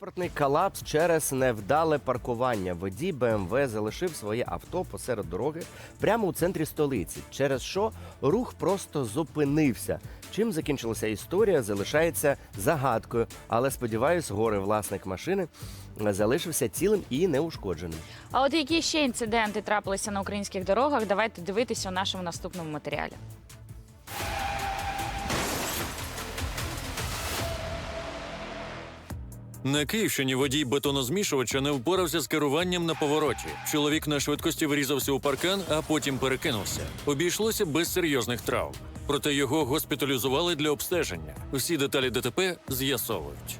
Транспортний колапс через невдале паркування. Водій БМВ залишив своє авто посеред дороги прямо у центрі столиці, через що рух просто зупинився. Чим закінчилася історія, залишається загадкою, але сподіваюсь, горе власник машини залишився цілим і неушкодженим. А от які ще інциденти трапилися на українських дорогах? Давайте дивитися у нашому наступному матеріалі. На Київщині водій бетонозмішувача не впорався з керуванням на повороті. Чоловік на швидкості врізався у паркан, а потім перекинувся. Обійшлося без серйозних травм. Проте його госпіталізували для обстеження. Всі деталі ДТП з'ясовують.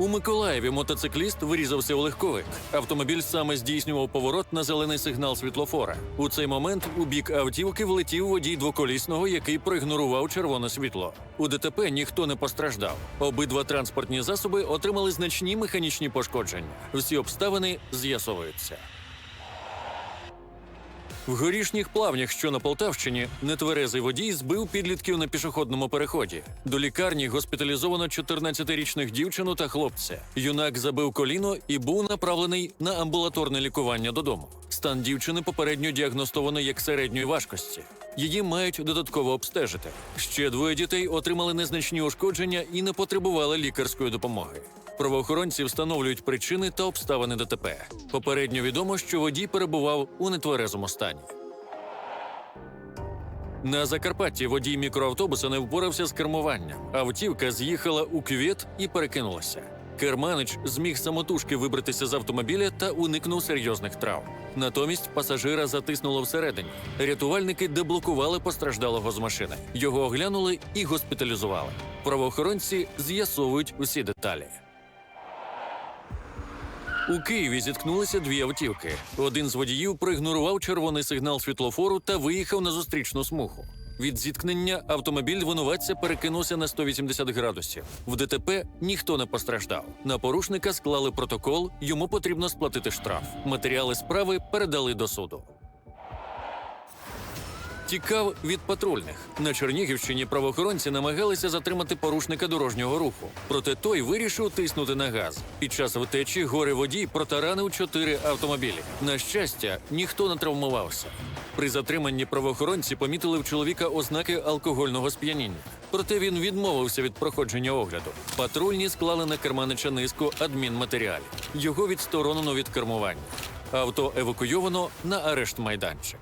У Миколаєві мотоцикліст вирізався у легковик. Автомобіль саме здійснював поворот на зелений сигнал світлофора. У цей момент у бік автівки влетів водій двоколісного, який проігнорував червоне світло. У ДТП ніхто не постраждав. Обидва транспортні засоби отримали значні механічні пошкодження. Всі обставини з'ясовуються. В горішніх плавнях, що на Полтавщині, нетверезий водій збив підлітків на пішохідному переході. До лікарні госпіталізовано 14-річних дівчину та хлопця. Юнак забив коліно і був направлений на амбулаторне лікування додому. Стан дівчини попередньо діагностовано як середньої важкості. Її мають додатково обстежити. Ще двоє дітей отримали незначні ушкодження і не потребували лікарської допомоги. Правоохоронці встановлюють причини та обставини ДТП. Попередньо відомо, що водій перебував у нетверезому стані. На Закарпатті водій мікроавтобуса не впорався з кермуванням. Автівка з'їхала у кювет і перекинулася. Керманич зміг самотужки вибратися з автомобіля та уникнув серйозних травм. Натомість пасажира затиснуло всередині. Рятувальники деблокували постраждалого з машини. Його оглянули і госпіталізували. Правоохоронці з'ясовують усі деталі. У Києві зіткнулися дві автівки. Один з водіїв проігнорував червоний сигнал світлофору та виїхав на зустрічну смугу. Від зіткнення автомобіль винуватця перекинувся на 180 градусів. В ДТП ніхто не постраждав. На порушника склали протокол, йому потрібно сплатити штраф. Матеріали справи передали до суду. Тікав від патрульних на Чернігівщині. Правоохоронці намагалися затримати порушника дорожнього руху. Проте той вирішив тиснути на газ. Під час втечі горе водій протаранив чотири автомобілі. На щастя, ніхто не травмувався. При затриманні правоохоронці помітили в чоловіка ознаки алкогольного сп'яніння. Проте він відмовився від проходження огляду. Патрульні склали на керманича низку адмінматеріалів. Його відсторонено від кермування. Авто евакуйовано на арешт майданчик.